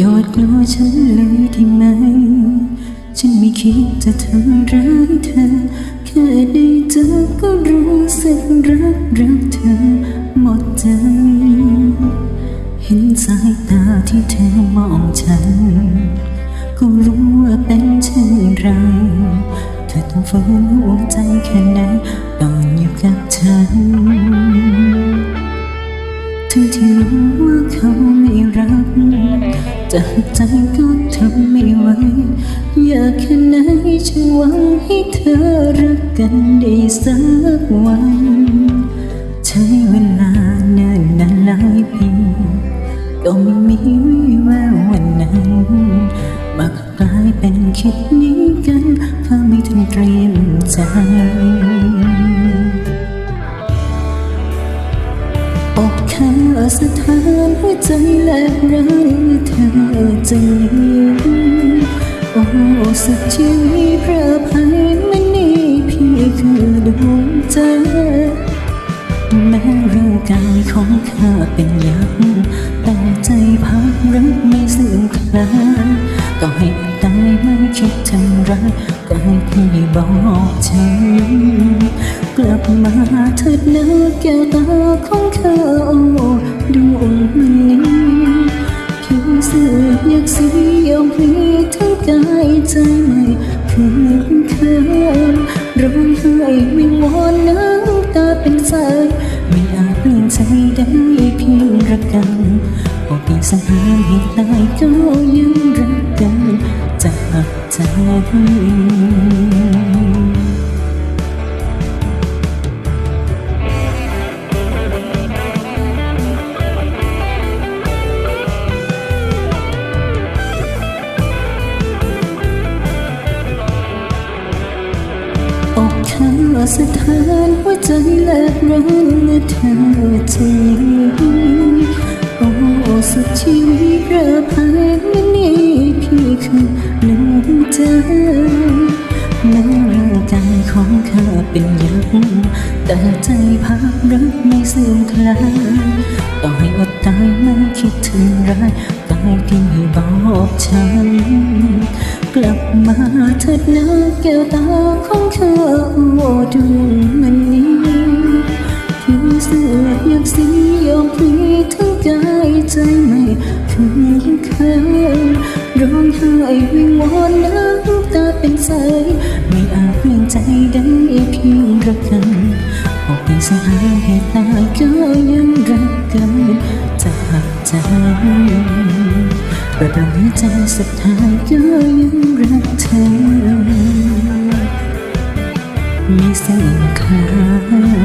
ยอดกลัวฉันเลยได้ไหม ฉันไม่คิดจะทำร้ายเธอ แค่ได้เจอก็รู้สึกรักรักเธอหมดใจ เห็นสายตาที่เธอมองฉัน ก็รู้ว่าเป็นเช่นไร เธอต้องฝืนหัวใจแค่ไหนตอนอยู่กับฉันทั้งที่รู้ว่าเขาไม่รัก จะหักใจก็ทำไม่ไหวอยากแค่ไหนฉันหวังให้เธอรักกันได้สักวัน ใช้เวลาเนิ่นนานหลายปีก็ไม่มีวี่แวววันนั้นมากลายเป็นคิดนี้กันเพื่อไม่ทันเตรียมใจ สถานหัวใจแลกรักเธอจะยิ้มโอ้สักชีวิตพระภัยมันนี่พี่คือดวงใจแม้ร่างกายของข้าเป็นยักแต่ใจพักรักไม่เสื่อมคลายก็ให้ตายไม่คิดทำร้ายก็ให้พี่บอกฉันกลับมาเถิดนะแก้วตาของข้าโอ้ายใจไม่คืนคืนร้องไห้วิงวอนน้ำตาเป็นสายไม่อาจเปลี่ยนใจได้เพียงรักกันบอ้เพียงสังหารให้ตายก็ยังรักกันจากใจ อกข้าสถานหัวใจแลกรักเมื่อเธอจะยิ้มโอ้สุดชีวิตระภัยไม่นี่พี่คือหนึ่งใจแม้ร่างกายของข้าเป็นยักษ์แต่ใจพักรักไม่เสื่อมคลายต่อให้อดตายไม่คิดถึงร้าย ที่บอกฉัน กลับมาเถิดนะแก้วตาของข้าโอ้ดวงมันนี้ผิวเสื้ออยากสียอมพลีทั้งกายใจไม่คืนคืนร้องไห้วิงวอนน้ำตาเป็นสายไม่อาจเปลี่ยนใจได้เพียงรักกันออกเป็นสหารเหตุตายก็ยังรักกันจากใจ ประดับหัวใจสุดท้ายก็ยังรักเธอ มีเส้นคลา